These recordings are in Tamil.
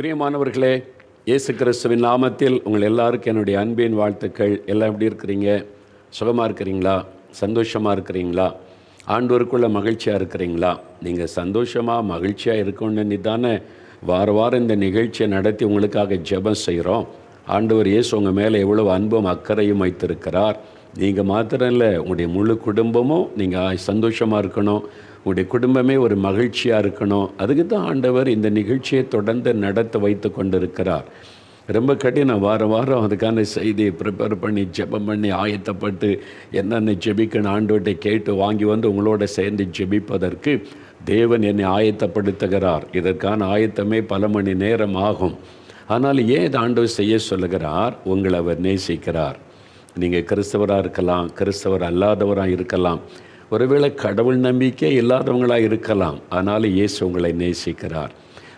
பிரியமானவர்களே இயேசு கிறிஸ்துவின் நாமத்தில் உங்கள் எல்லாருக்கும் என்னுடைய அன்பின் வாழ்த்துக்கள். எல்லாம் எப்படி இருக்கிறீங்க? சுகமாக இருக்கிறீங்களா? சந்தோஷமாக இருக்கிறீங்களா? ஆண்டோருக்குள்ளே மகிழ்ச்சியாக இருக்கிறீங்களா? நீங்கள் சந்தோஷமாக மகிழ்ச்சியாக இருக்கணும்னு தானே வார வாரம் இந்த நிகழ்ச்சியை நடத்தி உங்களுக்காக ஜெபம் செய்கிறோம் ஆண்டவர் இயேசு உங்கள் மேலே எவ்வளவு அன்பும் அக்கறையும் வைத்திருக்கிறார். நீங்கள் மாத்திரம் இல்லை உங்களுடைய முழு குடும்பமும் நீங்கள் சந்தோஷமாக இருக்கணும். உங்களுடைய குடும்பமே ஒரு மகிழ்ச்சியாக இருக்கணும். அதுக்கு தான் ஆண்டவர் இந்த நிகழ்ச்சியை தொடர்ந்து நடத்த வைத்து கொண்டிருக்கிறார். ரொம்ப கடினம். வாரம் வாரம் அதுக்கான செய்தியை ப்ரிப்பேர் பண்ணி ஜெபம் பண்ணி ஆயத்தப்பட்டு என்னென்ன ஜெபிக்கணும் ஆண்டோட்டை கேட்டு வாங்கி வந்து உங்களோட சேர்ந்து ஜெபிப்பதற்கு தேவன் என்னை ஆயத்தப்படுத்துகிறார். இதற்கான ஆயத்தமே பல மணி நேரம் ஆகும். ஆனால் ஏன் இது ஆண்டவர் செய்ய சொல்லுகிறார்? உங்களை அவர் நேசிக்கிறார். நீங்கள் கிறிஸ்தவராக இருக்கலாம். கிறிஸ்தவர் அல்லாதவராக இருக்கலாம். ஒருவேளை கடவுள் நம்பிக்கை இல்லாதவங்களாக இருக்கலாம் அதனால் இயேசு உங்களை நேசிக்கிறார்.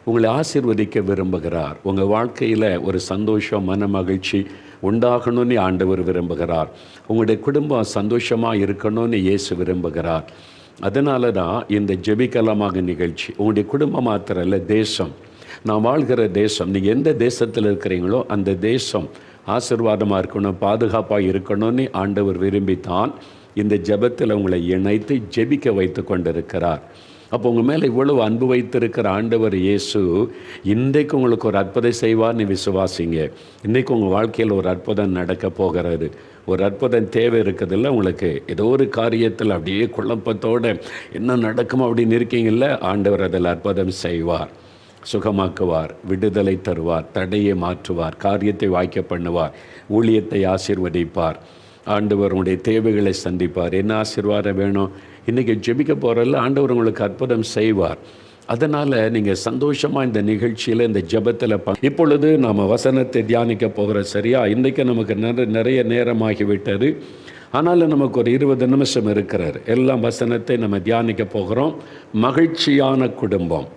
உங்களை ஆசீர்வதிக்க விரும்புகிறார். உங்கள் வாழ்க்கையில் ஒரு சந்தோஷம் மன மகிழ்ச்சி உண்டாகணும்னு ஆண்டவர் விரும்புகிறார். உங்களுடைய குடும்பம் சந்தோஷமாக இருக்கணும்னு இயேசு விரும்புகிறார். அதனால தான் இந்த ஜெபிக்கலமாக நிகழ்ச்சி உங்களுடைய குடும்பம் மாத்திரம் இல்லை தேசம். நான் வாழ்கிற தேசம் நீங்கள் எந்த தேசத்தில் இருக்கிறீங்களோ அந்த தேசம் ஆசிர்வாதமாக இருக்கணும் பாதுகாப்பாக இருக்கணும்னு ஆண்டவர் விரும்பித்தான். இந்த ஜெபத்தில் உங்களை இணைத்து ஜெபிக்க வைத்து கொண்டிருக்கிறார். அப்போ உங்கள் மேலே இவ்வளவு அன்பு வைத்திருக்கிற ஆண்டவர் இயேசு இன்றைக்கு உங்களுக்கு ஒரு அற்புதம் செய்வார்னு விசுவாசிங்க. இன்றைக்கு உங்கள் வாழ்க்கையில் ஒரு அற்புதம் நடக்க போகிறது. ஒரு அற்புதம் தேவை இருக்குதுல்ல உங்களுக்கு? ஏதோ ஒரு காரியத்தில் அப்படியே குழப்பத்தோடு என்ன நடக்குமோ அப்படின்னு இருக்கீங்கள ஆண்டவர் அதில் அற்புதம் செய்வார். சுகமாக்குவார் விடுதலை தருவார் தடையை மாற்றுவார் காரியத்தை வாய்க்க பண்ணுவார் ஊழியத்தை ஆசீர்வதிப்பார். ஆண்டவர் உங்களுடைய தேவைகளை சந்திப்பார். என்ன ஆசீர்வாதம் வேணும்? இன்றைக்கி ஜெபிக்க போகிறல்ல ஆண்டவர் உங்களுக்கு அற்புதம் செய்வார். அதனால் நீங்கள் சந்தோஷமாக இந்த நிகழ்ச்சியில் இந்த ஜெபத்தில் ப இப்பொழுது நாம் வசனத்தை தியானிக்க போகிற சரியா? இன்றைக்கு நமக்கு நிற நிறைய நேரமாகிவிட்டது. ஆனாலும் நமக்கு ஒரு இருபது நிமிஷம் இருக்கிறார். எல்லாம் வசனத்தை நம்ம தியானிக்க போகிறோம். மகிழ்ச்சியான குடும்பம்.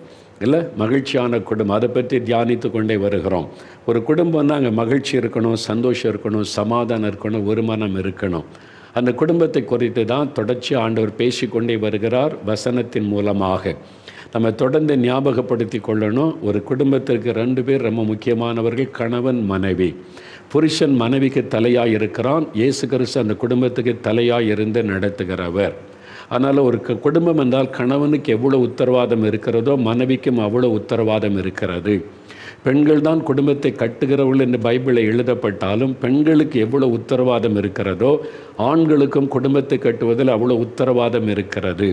இல்லை? மகிழ்ச்சியான குடும்பம். அதை பற்றி தியானித்து கொண்டே வருகிறோம். ஒரு குடும்பம் தான் அங்கே மகிழ்ச்சி இருக்கணும் சந்தோஷம் இருக்கணும் சமாதானம் இருக்கணும் வருமானம் இருக்கணும். அந்த குடும்பத்தை குறித்து தான் தொடர்ச்சி ஆண்டவர் பேசிக்கொண்டே வருகிறார் வசனத்தின் மூலமாக. நம்ம தொடர்ந்து ஞாபகப்படுத்தி கொள்ளணும். ஒரு குடும்பத்திற்கு ரெண்டு பேர் ரொம்ப முக்கியமானவர்கள் கணவன் மனைவி. புருஷன் மனைவிக்கு தலையாக இருக்கிறான். இயேசு கிறிஸ்து அந்த குடும்பத்துக்கு தலையாக இருந்து நடத்துகிறவர். அதனால் ஒரு க- குடும்பம் என்றால் கணவனுக்கு எவ்வளோ உத்தரவாதம் இருக்கிறதோ மனைவிக்கும் அவ்வளோ உத்தரவாதம் இருக்கிறது. பெண்கள் தான் குடும்பத்தை கட்டுகிறவர்கள் என்று பைபிளில் எழுதப்பட்டாலும் பெண்களுக்கு எவ்வளோ உத்தரவாதம் இருக்கிறதோ ஆண்களுக்கும் குடும்பத்தை கட்டுவதில் அவ்வளோ உத்தரவாதம் இருக்கிறது.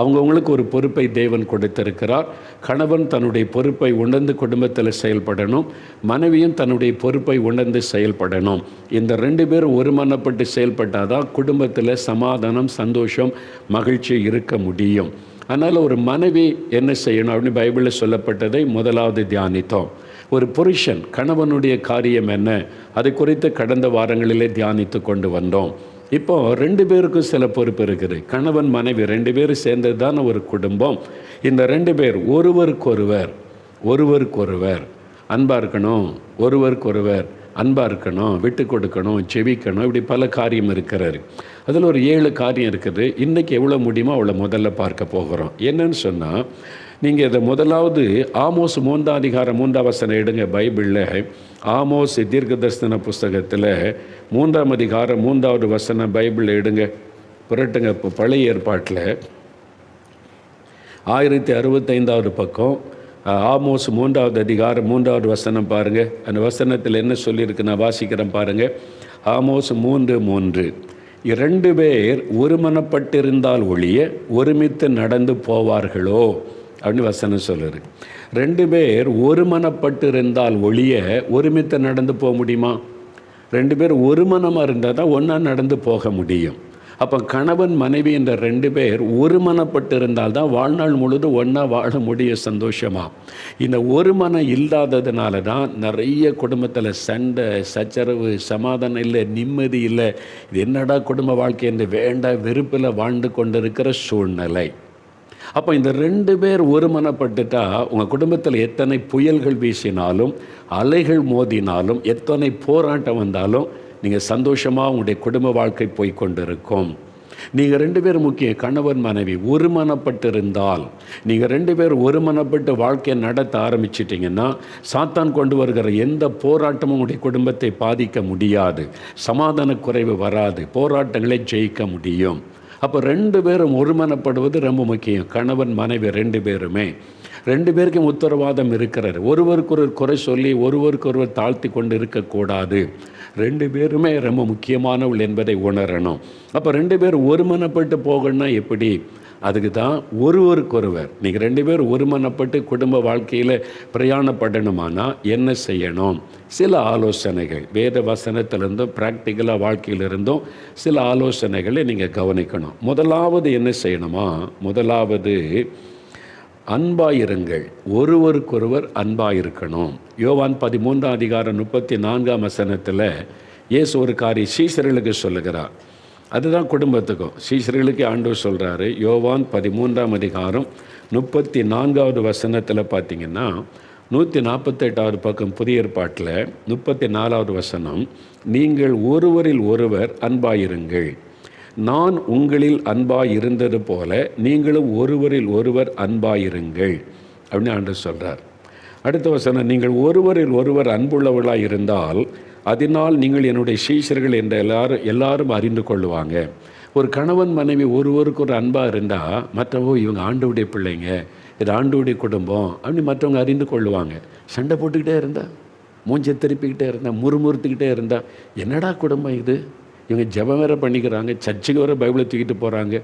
அவங்கவுங்களுக்கு ஒரு பொறுப்பை தேவன் கொடுத்திருக்கிறார். கணவன் தன்னுடைய பொறுப்பை உணர்ந்து குடும்பத்தில் செயல்படணும். மனைவியும் தன்னுடைய பொறுப்பை உணர்ந்து செயல்படணும். இந்த ரெண்டு பேரும் ஒருமனப்பட்டு செயல்பட்டால் தான் குடும்பத்தில் சமாதானம் சந்தோஷம் மகிழ்ச்சி இருக்க முடியும். அதனால் ஒரு மனைவி என்ன செய்யணும் அப்படின்னு பைபிளில் சொல்லப்பட்டதை முதலாவது தியானித்தோம். ஒரு புருஷன் கணவனுடைய காரியம் என்ன? அது குறித்து கடந்த வாரங்களிலே தியானித்து கொண்டு வந்தோம். இப்போ ரெண்டு பேருக்கும் சில பொறுப்பு இருக்குது. கணவன் மனைவி ரெண்டு பேரும் சேர்ந்தது தான் ஒரு குடும்பம். இந்த ரெண்டு பேர் ஒருவருக்கொருவர் ஒருவருக்கொருவர். அன்பாக இருக்கணும் ஒருவருக்கொருவர். அன்பாக இருக்கணும் விட்டு கொடுக்கணும் செவிக்கணும் இப்படி பல காரியம் இருக்கிறாரு. அதில் ஒரு ஏழு காரியம் இருக்குது. இன்றைக்கி எவ்வளோ முடியுமோ அவ்வளோ முதல்ல பார்க்க போகிறோம். என்னன்னு சொன்னால் நீங்கள் இதை முதலாவது ஆமோஸ் மூன்றாம் அதிகாரம் மூன்றாம் வசனம் எடுங்க பைபிளில். ஆமோஸ் தீர்க்க தரிசன புஸ்தகத்தில் மூன்றாம் அதிகாரம் மூன்றாவது வசனம் பைபிளில் எடுங்க. புரட்டுங்க இப்போ பழைய ஏற்பாட்டில். ஆயிரத்தி அறுபத்தைந்தாவது பக்கம் ஆமோஸ் மூன்றாவது அதிகாரம் மூன்றாவது வசனம் பாருங்கள் அந்த வசனத்தில் என்ன சொல்லியிருக்கு? நான் வாசிக்கிறேன் பாருங்கள் ஆமோஸ் மூன்று மூன்று. இரண்டு பேர் ஒருமனப்பட்டிருந்தால் ஒழிய ஒருமித்து நடந்து போவார்களோ? அப்படின்னு வசனம் சொல்லுது. ரெண்டு பேர் ஒருமனப்பட்டிருந்தால் ஒழிய ஒருமித்து நடந்து போக முடியுமா? ரெண்டு பேர் ஒருமனமாக இருந்தால் தான் ஒன்றா நடந்து போக முடியும். அப்போ கணவன் மனைவி என்ற ரெண்டு பேர் ஒருமனப்பட்டிருந்தால் தான் வாழ்நாள் முழுதும் ஒன்றா வாழ முடியும் சந்தோஷமாக இந்த ஒருமனம் இல்லாததுனால தான் நிறைய குடும்பத்தில் சண்டை சச்சரவு சமாதானம் இல்லை நிம்மதி இல்லை. இது என்னடா குடும்ப வாழ்க்கை என்று வேண்டாம் வெறுப்பில் வாழ்ந்து கொண்டிருக்கிற சூழ்நிலை. அப்போ இந்த ரெண்டு பேர் ஒருமனப்பட்டுட்டா உங்கள் குடும்பத்தில் எத்தனை புயல்கள் வீசினாலும் அலைகள் மோதினாலும் எத்தனை போராட்டம் வந்தாலும் நீங்கள் சந்தோஷமாக உங்களுடைய குடும்ப வாழ்க்கை போய் கொண்டிருக்கும் நீங்கள் ரெண்டு பேரும் முக்கியம் கணவன் மனைவி ஒருமனப்பட்டிருந்தால் நீங்கள் ரெண்டு பேர் ஒருமனப்பட்டு வாழ்க்கையை நடத்த ஆரம்பிச்சிட்டிங்கன்னா சாத்தான் கொண்டு வருகிற எந்த போராட்டமும் உங்களுடைய குடும்பத்தை பாதிக்க முடியாது. சமாதான குறைவு வராது. போராட்டங்களை ஜெயிக்க முடியும். அப்போ ரெண்டு பேரும் ஒருமனப்படுவது ரொம்ப முக்கியம். கணவன் மனைவி ரெண்டு பேருமே. ரெண்டு பேருக்கும் உத்தரவாதம் இருக்கிறார் ஒருவருக்கொருவர் குறை சொல்லி ஒருவருக்கொருவர் தாழ்த்தி கொண்டு இருக்கக்கூடாது. ரெண்டு பேருமே ரொம்ப முக்கியமானவள் என்பதை உணரணும். அப்போ ரெண்டு பேர் ஒருமனப்பட்டு போகணும்னா எப்படி? அதுக்கு தான் ஒருவருக்கொருவர். நீங்கள் ரெண்டு பேர் ஒருமனப்பட்டு குடும்ப வாழ்க்கையில் பிரயாணப்படணுமானா என்ன செய்யணும்? சில ஆலோசனைகள். வேத வசனத்திலிருந்தும் ப்ராக்டிக்கலாக வாழ்க்கையிலிருந்தும் சில ஆலோசனைகளை நீங்கள் கவனிக்கணும். முதலாவது என்ன செய்யணுமா? முதலாவது அன்பாயிருங்கள். ஒருவருக்கொருவர் அன்பாயிருக்கணும். யோவான் பதிமூன்றாம் அதிகாரம் முப்பத்தி நான்காம் வசனத்தில் இயேசு ஒரு காரியம் சீசர்களுக்கு சொல்லுகிறார். அதுதான் குடும்பத்துக்கும். சீசர்களுக்கு ஆண்டவர் சொல்கிறாரு யோவான் பதிமூன்றாம் அதிகாரம் முப்பத்தி நான்காவது வசனத்தில் பார்த்தீங்கன்னா நூற்றி நாற்பத்தெட்டாவது பக்கம் புதிய ஏற்பாட்டில் முப்பத்தி நாலாவது வசனம் நீங்கள் ஒருவரில் ஒருவர் அன்பாயிருங்கள். நான் உங்களில் அன்பாய் இருந்தது போல நீங்களும் ஒருவரில் ஒருவர் அன்பாயிருங்கள் அப்படின்னு ஆண்டு சொல்கிறார் அடுத்த வசனம் நீங்கள் ஒருவரில் ஒருவர் அன்புள்ளவர்களாக இருந்தால் அதனால் நீங்கள் என்னுடைய சீஷர்கள் என்ற எல்லாரும் எல்லாரும் அறிந்து கொள்ளுவாங்க. ஒரு கணவன் மனைவி ஒருவருக்கு ஒரு அன்பாக இருந்தால் மற்றவங்க இவங்க ஆண்டுடைய பிள்ளைங்க இது ஆண்டுடைய குடும்பம் அப்படின்னு மற்றவங்க அறிந்து கொள்ளுவாங்க. சண்டை போட்டுக்கிட்டே இருந்தால் மூஞ்சை திருப்பிக்கிட்டே இருந்தால் முறுமுறுத்துக்கிட்டே இருந்தால் என்னடா குடும்பம் இது? இவங்க ஜெபம் வேற பண்ணிக்கிறாங்க சர்ச்சுக்கு வர பைபிளை தூக்கிட்டு போகிறாங்க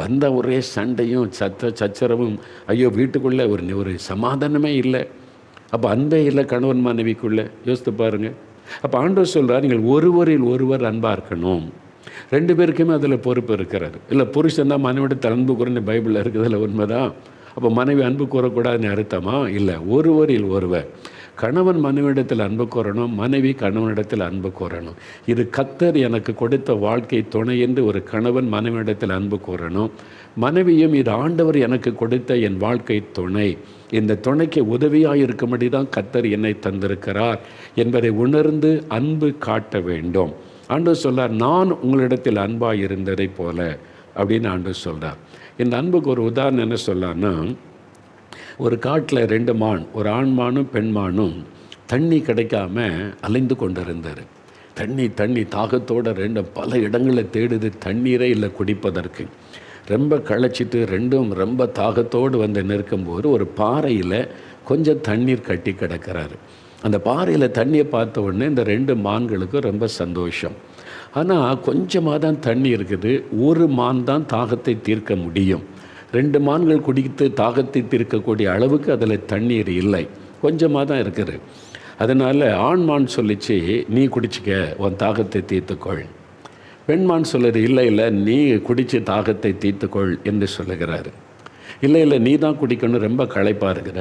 வந்த ஒரே சண்டையும் சத்த சச்சரவும் ஐயோ வீட்டுக்குள்ளே ஒரு ஒரு சமாதானமே இல்லை. அப்போ அன்பே இல்லை கணவன் மனைவிக்குள்ளே. யோசித்து பாருங்கள் அப்போ ஆண்டவர் சொல்கிறார் நீங்கள் ஒருவரில் ஒருவர் அன்பாக இருக்கணும். ரெண்டு பேருக்குமே அதில் பொறுப்பு இருக்கிறார் இல்லை புருஷன் தான் மனைவிட அன்பு கூறன்னு பைபிளில் இருக்குதுல உண்மைதான். அப்போ மனைவி அன்பு கூறக்கூடாதுன்னு அர்த்தமா? இல்லை ஒருவரில் ஒருவர். கணவன் மனைவிடத்தில் அன்பு கோரணும் மனைவி கணவனிடத்தில் அன்பு கோரணும். இது கத்தர் எனக்கு கொடுத்த வாழ்க்கை துணை என்று ஒரு கணவன் மனைவியிடத்தில் அன்பு கோரணும். மனைவியும் இது ஆண்டவர் எனக்கு கொடுத்த என் வாழ்க்கை துணை. இந்த துணைக்கு உதவியாக இருக்கும்படி தான் கத்தர் என்னை தந்திருக்கிறார் என்பதை உணர்ந்து அன்பு காட்ட வேண்டும். ஆண்டு சொல்லார் நான் உங்களிடத்தில் அன்பாக இருந்ததை போல அப்படின்னு ஆண்டு சொல்கிறார் இந்த அன்புக்கு ஒரு உதாரணம் என்ன சொல்லான்னா ஒரு காட்டில் ரெண்டு மான் ஒரு ஆண் மானும் பெண் மானும் தண்ணி கிடைக்காம அலைந்து கொண்டிருந்தார் தண்ணி தண்ணி தாகத்தோட ரெண்டு பல இடங்களை தேடுது தண்ணீரே இல்லை குடிப்பதற்கு. ரொம்ப களைச்சிட்டு ரெண்டும் ரொம்ப தாகத்தோடு வந்து நிற்கும்போது ஒரு பாறையில் கொஞ்சம் தண்ணீர் கட்டி கிடக்கிறாரு. அந்த பாறையில் தண்ணியை பார்த்த உடனே இந்த ரெண்டு மான்களுக்கும் ரொம்ப சந்தோஷம். ஆனால் கொஞ்சமாக தான் தண்ணி இருக்குது ஒரு மான் தான் தாகத்தை தீர்க்க முடியும். ரெண்டு மான்கள் குடித்து தாகத்தை அளவுக்கு அதில் தண்ணீர் இல்லை. கொஞ்சமாக தான் இருக்குது. அதனால் ஆண்மான் சொல்லிச்சு நீ குடிச்சிக்க உன் தாகத்தை தீர்த்துக்கொள். பெண்மான் சொல்லுது இல்லை இல்லை நீ குடித்து தாகத்தை தீர்த்துக்கொள் என்று சொல்லுகிறாரு. இல்லை இல்லை நீ தான் குடிக்கணும் ரொம்ப களைப்பாக இருக்கிற.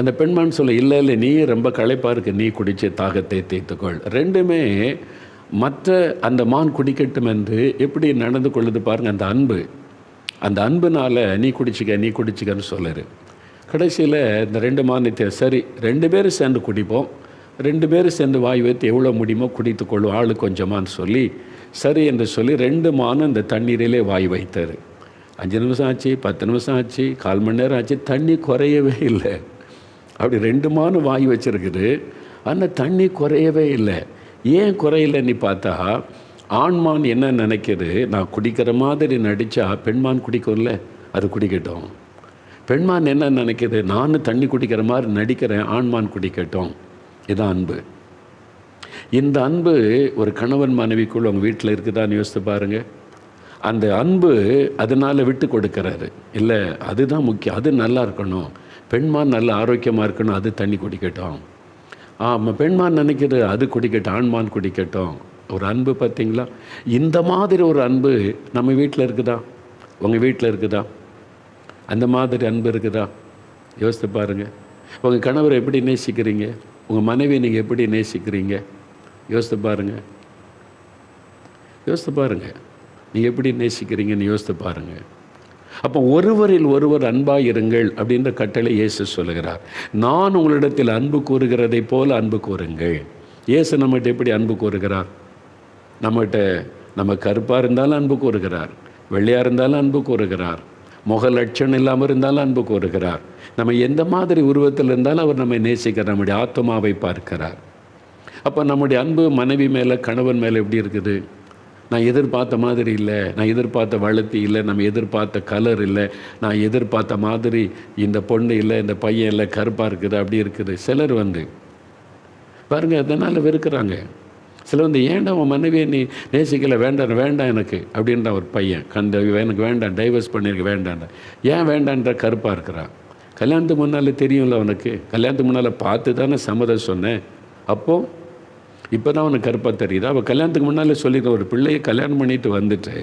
அந்த பெண்மான் சொல்ல இல்லை இல்லை நீ ரொம்ப களைப்பாக இருக்கு நீ குடித்து தாகத்தை தீர்த்துக்கொள். ரெண்டுமே மற்ற அந்த மான் குடிக்கட்டும் என்று எப்படி நடந்து கொள்ளுது பாருங்கள் அந்த அன்பு. அந்த அன்புனால் நீ குடிச்சிக்க நீ குடிச்சிக்கன்னு சொல்லுரு கடைசியில் இந்த ரெண்டு மானியத்தை சரி ரெண்டு பேரும் சேர்ந்து குடிப்போம். ரெண்டு பேரும் சேர்ந்து வாய் வைத்து எவ்வளோ முடியுமோ குடித்து கொள்ளும் ஆளு கொஞ்சமான்னு சொல்லி சரி என்று சொல்லி ரெண்டு மானும் இந்த தண்ணீரிலே வாய் வைத்தார் அஞ்சு நிமிஷம் ஆச்சு பத்து நிமிஷம் ஆச்சு கால் மணி நேரம் ஆச்சு தண்ணி குறையவே இல்லை. அப்படி ரெண்டு மானும் வாய் வச்சிருக்குது. ஆனால் தண்ணி குறையவே இல்லை. ஏன் குறையலன்னு பார்த்தா ஆண்மான் என்ன நினைக்குது? நான் குடிக்கிற மாதிரி நடித்தா பெண்மான் குடிக்கும்ல? அது குடிக்கட்டும். பெண்மான் என்ன நினைக்குது? நானும் தண்ணி குடிக்கிற மாதிரி நடிக்கிறேன் ஆண்மான் குடிக்கட்டும். இதான் அன்பு. இந்த அன்பு ஒரு கணவன் மனைவிக்குள் உங்கள் வீட்டில் இருக்குதான்னு யோசித்து பாருங்கள் அந்த அன்பு அதனால் விட்டு கொடுக்கறாரு. இல்லை அதுதான் முக்கியம். அது நல்லா இருக்கணும். பெண்மான் நல்ல ஆரோக்கியமாக இருக்கணும் அது தண்ணி குடிக்கட்டும். ஆமாம் பெண்மான் நினைக்கிறது அது குடிக்கட்டும் ஆண்மான் குடிக்கட்டும். ஒரு அன்பு பார்த்தீங்களா? இந்த மாதிரி ஒரு அன்பு நம்ம வீட்டில் இருக்குதா? உங்கள் வீட்டில் இருக்குதா? அந்த மாதிரி அன்பு இருக்குதா? யோசித்து பாருங்கள் உங்கள் கணவரை எப்படி நேசிக்கிறீங்க? உங்கள் மனைவி நீங்கள் எப்படி நேசிக்கிறீங்க? யோசித்து பாருங்கள் யோசித்து பாருங்கள் நீங்கள் எப்படி நேசிக்கிறீங்கன்னு யோசித்து பாருங்கள் அப்போ ஒருவரில் ஒருவர் அன்பாக இருங்கள் அப்படின்ற கட்டளை இயேசு சொல்லுகிறார். நான் உங்களிடத்தில் அன்பு கூறுகிறதை போல அன்பு கூறுங்கள். இயேசு நம்மகிட்ட எப்படி அன்பு கூறுகிறார்? நம்மகிட்ட நம்ம கருப்பாக இருந்தாலும் அன்பு கூறுகிறார் வெள்ளையாக இருந்தாலும் அன்பு கூறுகிறார் முக லட்சணம் இல்லாமல் இருந்தாலும் அன்பு கூறுகிறார் நம்ம எந்த மாதிரி உருவத்தில் இருந்தாலும் அவர் நம்மை நேசிக்கிறார் நம்முடைய ஆத்மாவை பார்க்கிறார். அப்போ நம்முடைய அன்பு மனைவி மேலே கணவன் மேலே எப்படி இருக்குது? நான் எதிர்பார்த்த மாதிரி இல்லை. நான் எதிர்பார்த்த வளர்த்தி இல்லை. நம்ம எதிர்பார்த்த கலர் இல்லை. நான் எதிர்பார்த்த மாதிரி இந்த பொண்ணு இல்லை இந்த பையன் இல்லை கருப்பாக இருக்குது அப்படி இருக்குது. சிலர் வந்து பாருங்கள் அதனால் வெறுக்கிறாங்க. சில வந்து ஏன்டா உன் மனைவியை நீ நேசிக்கலை? வேண்டாம் வேண்டாம் எனக்கு அப்படின்ற ஒரு பையன். கந்த எனக்கு வேண்டாம் டைவர்ஸ் பண்ணியிருக்க வேண்டாம். ஏன் வேண்டான்ற கருப்பாக இருக்கிறான் கல்யாணத்துக்கு முன்னால் தெரியும்ல அவனுக்கு கல்யாணத்துக்கு முன்னால் பார்த்து தானே சம்மதம் சொன்னேன். அப்போது இப்போ தான் அவனுக்கு கருப்பாக தெரியுது? அவள் கல்யாணத்துக்கு முன்னாலே சொல்லியிருக்கேன் ஒரு பிள்ளையை கல்யாணம் பண்ணிட்டு வந்துட்டு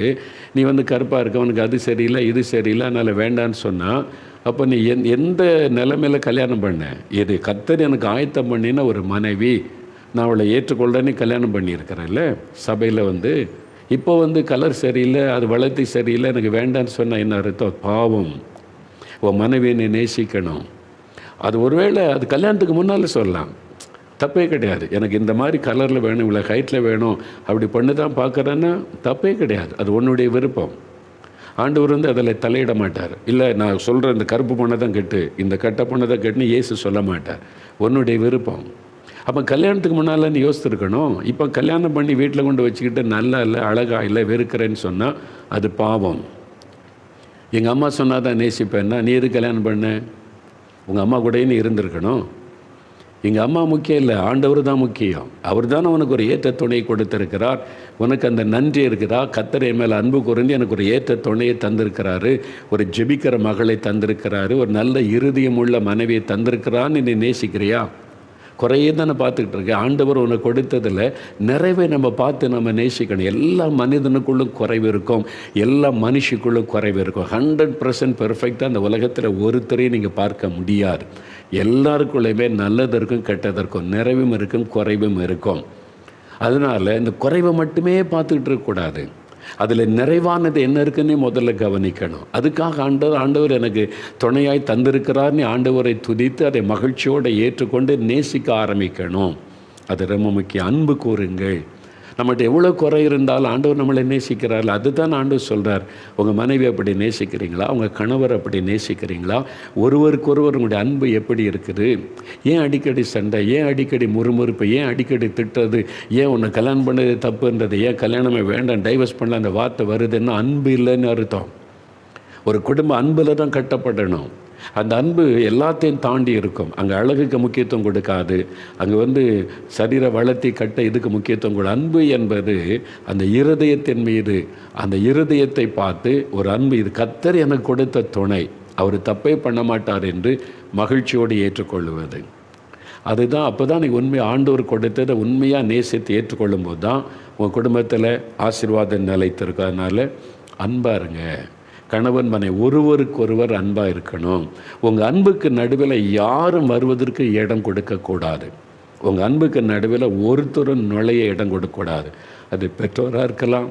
நீ வந்து கருப்பாக இருக்க அவனுக்கு அது சரியில்லை இது சரியில்லை அதனால் வேண்டான்னு சொன்னால் அப்போ நீ எந் எந்த நிலமையில் கல்யாணம் பண்ண? இது கத்தர் எனக்கு ஆயத்தம் பண்ணின ஒரு மனைவி. நான் அவளை ஏற்றுக்கொள்ளனே கல்யாணம் பண்ணியிருக்கிறேன்ல சபையில் வந்து. இப்போ வந்து கலர் சரியில்லை அது வளர்த்தி சரியில்லை எனக்கு வேண்டான்னு சொன்னால் என்ன அர்த்தம்? பாவம். உன் மனைவியை நீ நேசிக்கணும். அது ஒருவேளை அது கல்யாணத்துக்கு முன்னால் சொல்லலாம். தப்பே கிடையாது. எனக்கு இந்த மாதிரி கலரில் வேணும் இவ்வளோ ஹைட்டில் வேணும் அப்படி பண்ணு தான் பார்க்குறேன்னா தப்பே கிடையாது. அது உன்னுடைய விருப்பம். ஆண்டவர் வந்து அதில் தலையிட மாட்டார். இல்லை நான் சொல்கிற இந்த கருப்பு பொண்ணை தான் கெட்டு இந்த கட்டை பொண்ணை தான் கெட்டுன்னு இயேசு சொல்ல மாட்டார். உன்னுடைய விருப்பம். அப்போ கல்யாணத்துக்கு முன்னால் நீ யோசித்துருக்கணும். இப்போ கல்யாணம் பண்ணி வீட்டில் கொண்டு வச்சுக்கிட்டு நல்லா இல்லை அழகா இல்லை வெறுக்கிறேன்னு சொன்னால் அது பாவம். எங்கள் அம்மா சொன்னால் தான் நேசிப்பேன்னா நீ எது கல்யாணம் பண்ண? உங்கள் அம்மா கூடயே நீ இருந்திருக்கணும். எங்கள் அம்மா முக்கியம் இல்லை ஆண்டவர் தான் முக்கியம். அவர் தான் உனக்கு ஒரு ஏற்ற துணை கொடுத்திருக்கிறார். உனக்கு அந்த நன்றி இருக்குதா? கத்தரை மேலே அன்பு குறைந்து எனக்கு ஒரு ஏற்ற துணையை தந்திருக்கிறாரு. ஒரு ஜெபிக்கிற மகளை தந்திருக்கிறாரு. ஒரு நல்ல இருதயம் உள்ள மனைவியை தந்திருக்கிறான்னு நீ நேசிக்கிறியா? குறையே தானே பார்த்துக்கிட்டு இருக்கேன். ஆண்டவர் உனக்கு கொடுத்ததில் நிறைவை நம்ம பார்த்து நம்ம நேசிக்கணும். எல்லா மனிதனுக்குள்ளும் குறைவு இருக்கும். எல்லா மனுஷிக்குள்ளும் குறைவு இருக்கும். ஹண்ட்ரட் பர்சன்ட் பெர்ஃபெக்டாக அந்த உலகத்தில் ஒருத்தரையும் நீங்கள் பார்க்க முடியாது. எல்லாருக்குள்ளேயுமே கெட்டது இருக்கும் நிறைவும் இருக்கும் குறைவும் இருக்கும். அதனால் இந்த குறைவை மட்டுமே பார்த்துக்கிட்டு இருக்கக்கூடாது அதில் நிறைவானது என்ன இருக்குன்னு முதல்ல கவனிக்கணும். அதுக்காக ஆண்டவர் ஆண்டவர் எனக்கு துணையாய் தந்திருக்கிறார்னு ஆண்டவரை துதித்து அதை மகிழ்ச்சியோடு ஏற்றுக்கொண்டு நேசிக்க ஆரம்பிக்கணும். அது ரொம்ப முக்கியம். அன்பு கூறுங்கள். நம்மகிட்ட எவ்வளோ குறை இருந்தாலும் ஆண்டவர் நம்மளை நேசிக்கிறார் அதுதான் ஆண்டவர் சொல்கிறார் உங்கள் மனைவி அப்படி நேசிக்கிறீங்களா? உங்கள் கணவர் அப்படி நேசிக்கிறீங்களா? ஒருவருக்கொருவர் உங்களுடைய அன்பு எப்படி இருக்குது? ஏன் அடிக்கடி சண்டை? ஏன் அடிக்கடி முறுமுறுப்பு? ஏன் அடிக்கடி திட்டுறது? ஏன் உன்னை கல்யாணம் பண்ணது தப்புன்றது? ஏன் கல்யாணமே வேண்டாம் டைவர்ஸ் பண்ணல அந்த வார்த்தை வருதுன்னா அன்பு இல்லைன்னு அர்த்தம். ஒரு குடும்ப அன்பில் தான் கட்டப்படணும். அந்த அன்பு எல்லாத்தையும் தாண்டி இருக்கும். அங்கே அழகுக்கு முக்கியத்துவம் கொடுக்காது. அங்கே வந்து சரீர வளர்த்தி கட்ட இதுக்கு முக்கியத்துவம் கொடு. அன்பு என்பது அந்த இருதயத்தின் மீது அந்த இருதயத்தை பார்த்து ஒரு அன்பு இது கத்தர் எனக்கு கொடுத்த துணை. அவர் தப்பே பண்ண மாட்டார் என்று மகிழ்ச்சியோடு ஏற்றுக்கொள்வது அதுதான் அப்போ தான் நீ உண்மை ஆண்டவர் கொடுத்ததை உண்மையாக நேசித்து ஏற்றுக்கொள்ளும் போது தான் உங்கள் குடும்பத்தில் ஆசீர்வாதம் நிலைத்திருக்கும். அதனால் அன்பாருங்க கணவன் மனை ஒருவருக்கொருவர் அன்பாக இருக்கணும். உங்கள் அன்புக்கு நடுவில் யாரும் வருவதற்கு இடம் கொடுக்கக்கூடாது உங்கள் அன்புக்கு நடுவில் ஒருத்தரும் நுழைய இடம் கொடுக்கக்கூடாது அது பெற்றோராக இருக்கலாம்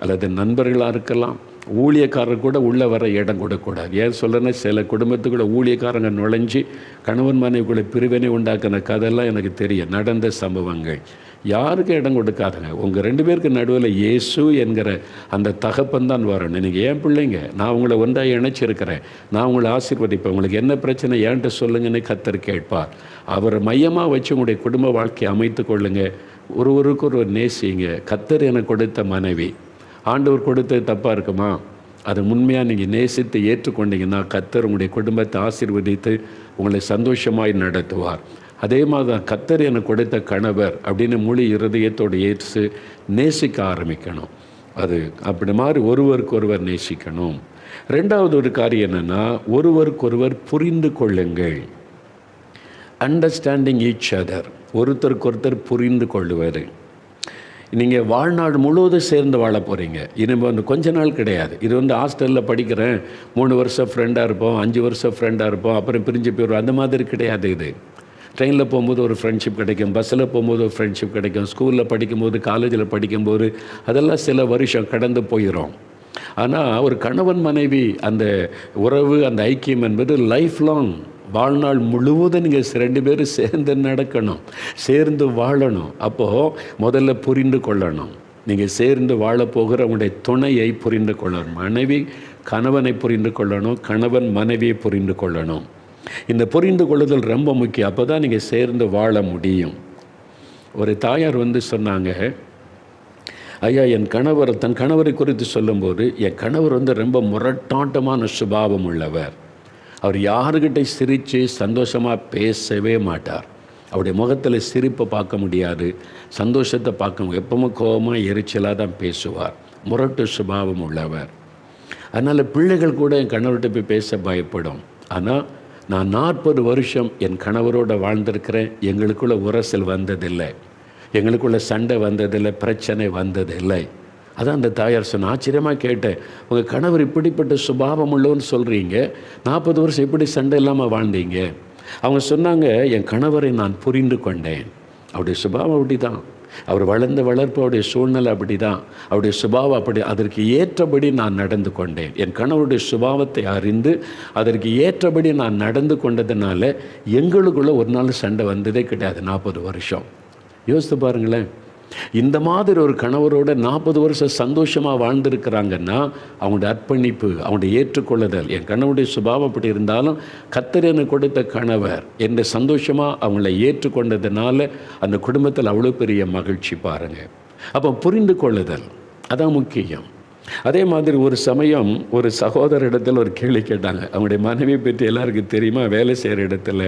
அல்லது நண்பர்களாக இருக்கலாம் ஊழியக்காரர் கூட உள்ளே வர இடம் கொடுக்கக்கூடாது ஏன் சொல்கிறேன்னா சில குடும்பத்துக்குள்ள ஊழியக்காரங்க நுழைஞ்சு கணவன் மனைவிக்குள்ள பிரிவினை உண்டாக்குன கதையெல்லாம் எனக்கு தெரியும். நடந்த சம்பவங்கள். யாருக்கும் இடம் கொடுக்காதுங்க? உங்கள் ரெண்டு பேருக்கு நடுவில் இயேசு என்கிற அந்த தகப்பன் தான் வரணும். நீங்கள் ஏன் பிள்ளைங்க? நான் உங்களை ஒன்றாக இணைச்சிருக்கிறேன். நான் உங்களை ஆசீர்வதிப்பேன். உங்களுக்கு என்ன பிரச்சனை? ஏன்ட்டு சொல்லுங்கன்னு கத்தர் கேட்பார். அவரை மையமாக வச்சு உங்களுடைய குடும்ப வாழ்க்கையை அமைத்து கொள்ளுங்க. ஒருவருக்கு ஒரு நேசிங்க. கத்தர் எனக்கு கொடுத்த மனைவி. ஆண்டவர் கொடுத்தது தப்பாக இருக்குமா? அதை உண்மையாக நீங்கள் நேசித்து ஏற்றுக்கொண்டீங்கன்னா கத்தர் உங்களுடைய குடும்பத்தை ஆசீர்வதித்து உங்களை சந்தோஷமாய் நடத்துவார். அதே மாதிரி தான் கத்தர் எனக்கு கொடுத்த கணவர் அப்படின்னு முழு இருதயத்தோடு ஏற்று நேசிக்க ஆரம்பிக்கணும். அது அப்படி மாதிரி ஒருவருக்கொருவர் நேசிக்கணும். ரெண்டாவது ஒரு காரியம் என்னென்னா ஒருவருக்கொருவர் புரிந்து கொள்ளுங்கள். அண்டர்ஸ்டாண்டிங் ஈச் அதர் ஒருத்தருக்கு ஒருத்தர் புரிந்து கொள்ளுவது நீங்கள் வாழ்நாள் முழுவதும் சேர்ந்து வாழ போகிறீங்க இனிமேல் வந்து கொஞ்ச நாள் கிடையாது. இது வந்து ஹாஸ்டலில் படிக்கிறேன். மூணு வருஷம் ஃப்ரெண்டாக இருப்போம் அஞ்சு வருஷம் ஃப்ரெண்டாக இருப்போம் அப்புறம் பிரிஞ்சு போயிடுவோம். அந்த மாதிரி கிடையாது இது. ட்ரெயினில் போகும்போது ஒரு ஃப்ரெண்ட்ஷிப் கிடைக்கும் பஸ்ஸில் போகும்போது ஒரு ஃப்ரெண்ட்ஷிப் கிடைக்கும் ஸ்கூலில் படிக்கும்போது காலேஜில் படிக்கும்போது அதெல்லாம் சில வருஷம் கடந்து போயிடும் ஆனால் ஒரு கணவன் மனைவி அந்த உறவு அந்த ஐக்கியம் என்பது லைஃப் லாங் வாழ்நாள் முழுவதும் நீங்கள் ரெண்டு பேரும் சேர்ந்து நடக்கணும் சேர்ந்து வாழணும். அப்போது முதல்ல புரிந்து கொள்ளணும். நீங்கள் சேர்ந்து வாழப்போகிற உங்களுடைய துணையை புரிந்து கொள்ளணும். மனைவி கணவனை புரிந்து கொள்ளணும் கணவன் மனைவியை புரிந்து கொள்ளணும். இந்த புரிந்து கொள்ளுதல் ரொம்ப முக்கியம். அப்போ தான் நீங்கள் சேர்ந்து வாழ முடியும். ஒரு தாயார் வந்து சொன்னாங்க ஐயா என் கணவர் தன் கணவரை குறித்து சொல்லும்போது என் கணவர் வந்து ரொம்ப முரட்டாட்டமான சுபாவம் உள்ளவர். அவர் யாருக்கிட்ட சிரித்து சந்தோஷமாக பேசவே மாட்டார். அவருடைய முகத்தில் சிரிப்பை பார்க்க முடியாது. சந்தோஷத்தை பார்க்க முடியாது. எப்பவும் கோபமாக எரிச்சலாக தான் பேசுவார். முரட்டு சுபாவம் உள்ளவர். அதனால் பிள்ளைகள் கூட என் கணவர்கிட்ட போய் பேச பயப்படும். ஆனால் நான் நாற்பது வருஷம் என் கணவரோடு வாழ்ந்திருக்கிறேன். எங்களுக்குள்ள உரசல் வந்ததில்லை. எங்களுக்குள்ள சண்டை வந்ததில்லை. பிரச்சனை வந்ததில்லை. அதான் அந்த தாயார் சொன்ன ஆச்சரியமாக கேட்டேன். உங்கள் கணவர் இப்படிப்பட்ட சுபாவம் உள்ளவன்னு சொல்கிறீங்க நாற்பது வருஷம் எப்படி சண்டை இல்லாமல் வாழ்ந்தீங்க? அவங்க சொன்னாங்க என் கணவரை நான் புரிந்து கொண்டேன். அவருடைய சுபாவம் அப்படி தான் அவர் வளர்ந்த வளர்ப்பு அவருடைய சூழ்நிலை அப்படி தான் அவருடைய சுபாவம் அப்படி. அதற்கு ஏற்றபடி நான் நடந்து கொண்டேன். என் கணவருடைய சுபாவத்தை அறிந்து அதற்கு ஏற்றபடி நான் நடந்து கொண்டதுனால எங்களுக்குள்ளே ஒரு நாள் சண்டை வந்ததே கிடையாது. நாற்பது வருஷம். யோசித்து பாருங்களேன். இந்த மாதிரி ஒரு கணவரோட நாற்பது வருஷம் சந்தோஷமாக வாழ்ந்திருக்கிறாங்கன்னா அவங்களுடைய அர்ப்பணிப்பு அவங்களுடைய ஏற்றுக்கொள்ளுதல் என் கணவனுடைய சுபாவம் அப்படி இருந்தாலும் கத்தர் எனக்கு கொடுத்த கணவர் என்ற சந்தோஷமாக அவங்கள ஏற்றுக்கொண்டதுனால அந்த குடும்பத்தில் அவ்வளோ பெரிய மகிழ்ச்சி பாருங்கள் அப்போ புரிந்து கொள்ளுதல் அதான் முக்கியம். அதே மாதிரி ஒரு சமயம் ஒரு சகோதரிடத்தில் ஒரு கேள்வி கேட்டாங்க. அவங்களுடைய மனைவியை பற்றி எல்லாருக்கும் தெரியுமா? வேலை செய்கிற இடத்துல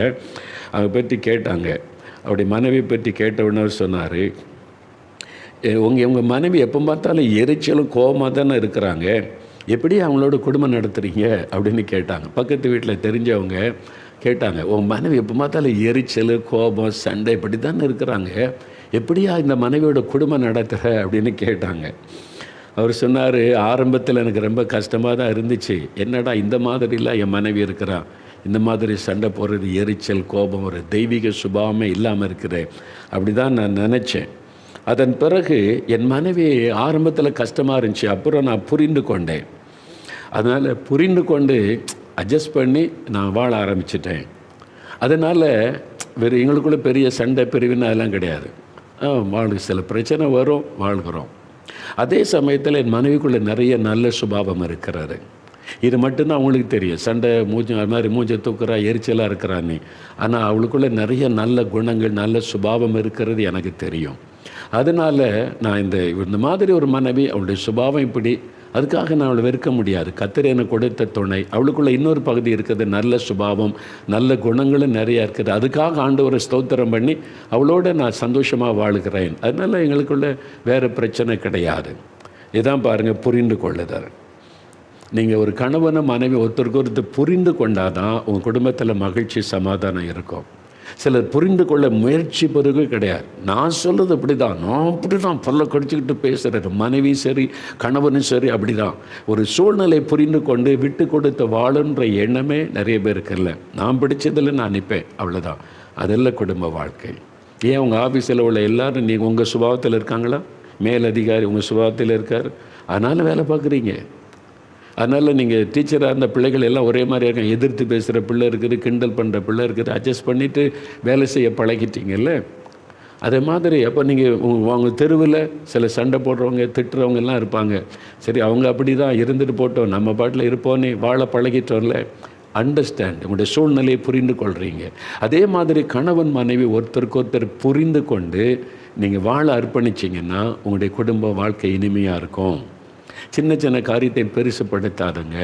அவங்க பற்றி கேட்டாங்க. அவருடைய மனைவியை பற்றி கேட்டவுடனே சொன்னார் உங்கள் உங்கள் மனைவி எப்போ பார்த்தாலும் எரிச்சலும் கோபமாக தானே இருக்கிறாங்க. எப்படி அவங்களோட குடும்பம் நடத்துகிறீங்க அப்படின்னு கேட்டாங்க. பக்கத்து வீட்டில் தெரிஞ்சவங்க கேட்டாங்க. உன் மனைவி எப்போ பார்த்தாலும் எரிச்சல் கோபம் சண்டை இப்படி தானே இருக்கிறாங்க. எப்படியா இந்த மனைவியோட குடும்பம் நடத்துகிற அப்படின்னு கேட்டாங்க. அவர் சொன்னார் ஆரம்பத்தில் எனக்கு ரொம்ப கஷ்டமாக தான் இருந்துச்சு. என்னடா இந்த மாதிரிலாம் என் மனைவி இருக்கிறான் இந்த மாதிரி சண்டை போடுறது எரிச்சல் கோபம் ஒரு தெய்வீக சுபாவமே இல்லாமல் இருக்கிறேன் அப்படி தான் நான் நினச்சேன். அதன் பிறகு என் மனைவி ஆரம்பத்தில் கஷ்டமாக இருந்துச்சு. அப்புறம் நான் புரிந்து கொண்டேன். அதனால் புரிந்து கொண்டு அட்ஜஸ்ட் பண்ணி நான் வாழ ஆரம்பிச்சிட்டேன். அதனால் வேறு எங்களுக்குள்ள பெரிய சண்டை பிரிவினை அதெல்லாம் கிடையாது. ஆ, வாழ் சில பிரச்சனை வரும் வாழ்கிறோம். அதே சமயத்தில் என் மனைவிக்குள்ளே நிறைய நல்ல சுபாவம் இருக்கிறாரு இது மட்டும்தான் அவங்களுக்கு தெரியும். சண்டை மூஞ்சி அது மாதிரி மூஞ்சை தூக்குறா எரிச்சலாக இருக்கிறான்னு. ஆனால் அவளுக்குள்ளே நிறைய நல்ல குணங்கள் நல்ல சுபாவம் இருக்கிறது எனக்கு தெரியும். அதனால் நான் இந்த இந்த மாதிரி ஒரு மனைவி அவளுடைய சுபாவம் இப்படி அதுக்காக நான் அவளை வெறுக்க முடியாது. கத்தர் எனக்கு கொடுத்த துணை. அவளுக்குள்ளே இன்னொரு பகுதி இருக்குது. நல்ல சுபாவம் நல்ல குணங்களும் நிறையா இருக்குது. அதுக்காக ஆண்டவரை ஸ்தோத்திரம் பண்ணி அவளோட நான் சந்தோஷமாக வாழுகிறேன். அதனால் எங்களுக்குள்ள வேறு பிரச்சனை கிடையாது. இதான் பாருங்கள் புரிந்து கொள்ளுதல். நீங்கள் ஒரு கணவனை மனைவி ஒருத்தருக்கு ஒருத்தர் புரிந்து கொண்டாதான் உங்கள் குடும்பத்தில் மகிழ்ச்சி சமாதானம் இருக்கும். சிலர் புரிந்து கொள்ள முயற்சி பிறகு கிடையாது. நான் சொல்கிறது இப்படி தான் நான் அப்படி தான் பல்ல கடிச்சிக்கிட்டு பேசுகிறேன் மனைவி சரி கணவனும் சரி அப்படி தான் ஒரு சூழ்நிலை புரிந்து கொண்டு விட்டு கொடுத்த வாழுன்ற எண்ணமே நிறைய பேருக்கு இல்லை. நான் பிடிச்சதில் நான் நிற்பேன். அவ்வளோதான் அதெல்லாம் குடும்ப வாழ்க்கை. ஏன் உங்கள் ஆஃபீஸில் உள்ள எல்லாரும் நீங்கள் உங்கள் சுபாவத்தில் இருக்காங்களா? மேலதிகாரி உங்கள் சுபாவத்தில் இருக்கார். அதனால் வேலை பார்க்குறீங்க. அதனால் நீங்கள் டீச்சராக இருந்த பிள்ளைகள் எல்லாம் ஒரே மாதிரி இருக்காங்க. எதிர்த்து பேசுகிற பிள்ளை இருக்குது கிண்டல் பண்ணுற பிள்ளை இருக்குது அட்ஜஸ்ட் பண்ணிவிட்டு வேலை செய்ய பழகிட்டீங்கல்ல? அதே மாதிரி அப்போ நீங்கள் அவங்க தெருவில் சில சண்டை போடுறவங்க திட்டுறவங்க எல்லாம் இருப்பாங்க. சரி அவங்க அப்படி தான் இருந்துட்டு போட்டோம். நம்ம பாட்டில் இருப்போன்னே வாழ பழகிட்டோம்ல. அண்டர்ஸ்டாண்ட் உங்களுடைய சூழ்நிலையை புரிந்து கொள்கிறீங்க அதே மாதிரி கணவன் மனைவி ஒருத்தருக்கு ஒருத்தர் புரிந்து கொண்டு நீங்கள் வாழ அர்ப்பணிச்சிங்கன்னா உங்களுடைய குடும்ப வாழ்க்கை இனிமையாக இருக்கும். சின்ன சின்ன காரியத்தை பெருசுப்படுத்தாதுங்க.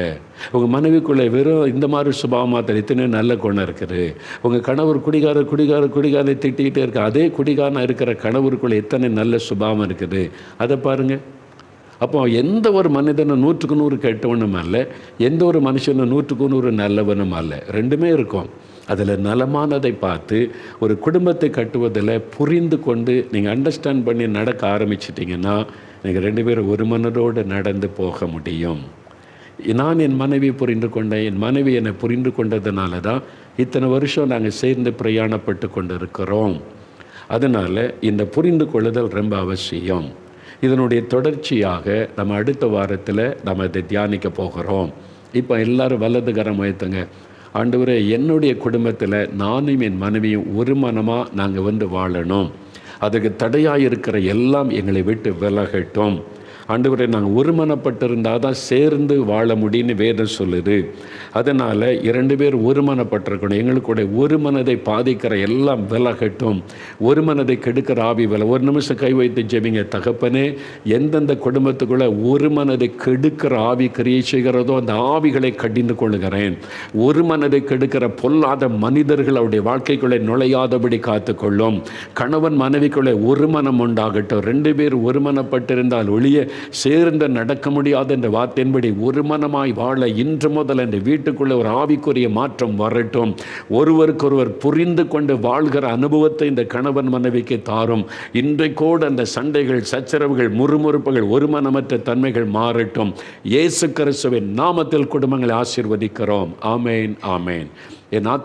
உங்கள் மனைவிக்குள்ளே வெறும் இந்த மாதிரி சுபாவமாக தான் நல்ல குணம் இருக்குது. உங்கள் கணவர் குடிகார குடிகார குடிகாரை திட்டிக்கிட்டே இருக்க அதே குடிகாரனாக இருக்கிற கணவருக்குள்ளே எத்தனை நல்ல சுபாவம் இருக்குது. அதை பாருங்கள் அப்போ எந்த ஒரு மனிதனும் நூற்றுக்கு நூறு கெட்டவனும் அல்ல. எந்த ஒரு மனுஷனும் நூற்றுக்கு நூறு நல்லவனும் அல்ல. ரெண்டுமே இருக்கும். அதில் நலமானதை பார்த்து ஒரு குடும்பத்தை கட்டுவதில் புரிந்து கொண்டு நீங்கள் அண்டர்ஸ்டாண்ட் பண்ணி நடக்க ஆரம்பிச்சிட்டிங்கன்னா நீங்கள் ரெண்டு பேரும் ஒரு மனதோடு நடந்து போக முடியும். நான் என் மனைவியை புரிந்து கொண்டேன். என் மனைவி என்னை புரிந்து கொண்டதுனால தான் இத்தனை வருஷம் நாங்கள் சேர்ந்து பிரயாணப்பட்டு கொண்டு இருக்கிறோம் அதனால் இந்த புரிந்து கொள்ளுதல் ரொம்ப அவசியம். இதனுடைய தொடர்ச்சியாக நம்ம அடுத்த வாரத்தில் நம்ம இதை தியானிக்க போகிறோம். இப்போ எல்லோரும் வலதுகரம் உயர்த்துங்க. ஆண்டவரே என்னுடைய குடும்பத்தில் நானும் என் மனைவியும் ஒரு மனமாக நாங்கள் வந்து வாழணும். அதுக்கு தடையாக இருக்கிற எல்லாம் எங்களை விட்டு விலகட்டும். ஆண்டவரை நாங்கள் ஒருமனப்பட்டிருந்தால் தான் சேர்ந்து வாழ முடியும்னு வேதம் சொல்லுது. அதனால் இரண்டு பேர் ஒருமனப்பட்டிருக்கணும். எங்களுக்குடைய ஒரு மனதை பாதிக்கிற எல்லாம் விலகட்டும் ஒரு மனதை கெடுக்கிற ஆவி வில. ஒரு நிமிஷம் கை வைத்து ஜெபிங்க தகப்பனே எந்தெந்த குடும்பத்துக்குள்ளே ஒரு மனதை கெடுக்கிற ஆவி கிரியை செய்கிறதோ அந்த ஆவிகளை கடிந்து கொள்ளுகிறேன். ஒரு மனதை கெடுக்கிற பொல்லாத மனிதர்கள் அவருடைய வாழ்க்கைக்குள்ளே நுழையாதபடி காத்துக்கொள்ளும். கணவன் மனைவிக்குள்ளே ஒரு மனம் உண்டாகட்டும். ரெண்டு பேர் ஒருமனப்பட்டிருந்தால் ஒளிய சேர்ந்து நடக்க முடியாத என்ற வார்த்தையின்படி ஒரு மனமாய் வாழ இன்று முதல் என்ற வீட்டுக்குள்ளே ஒரு ஆவிக்குரிய மாற்றம் வரட்டும். ஒருவருக்கொருவர் புரிந்து கொண்டு வாழ்கிற அனுபவத்தை இந்த கணவன் மனைவிக்கு தாரும். இன்றைக்கோடு அந்த சண்டைகள் சச்சரவுகள் முறுமுறுப்புகள் ஒருமனமற்ற தன்மைகள் மாறட்டும். இயேசு கிறிஸ்துவின் நாமத்தில் குடும்பங்களை ஆசீர்வதிக்கிறோம். ஆமேன் ஆமேன். என் ஆத்த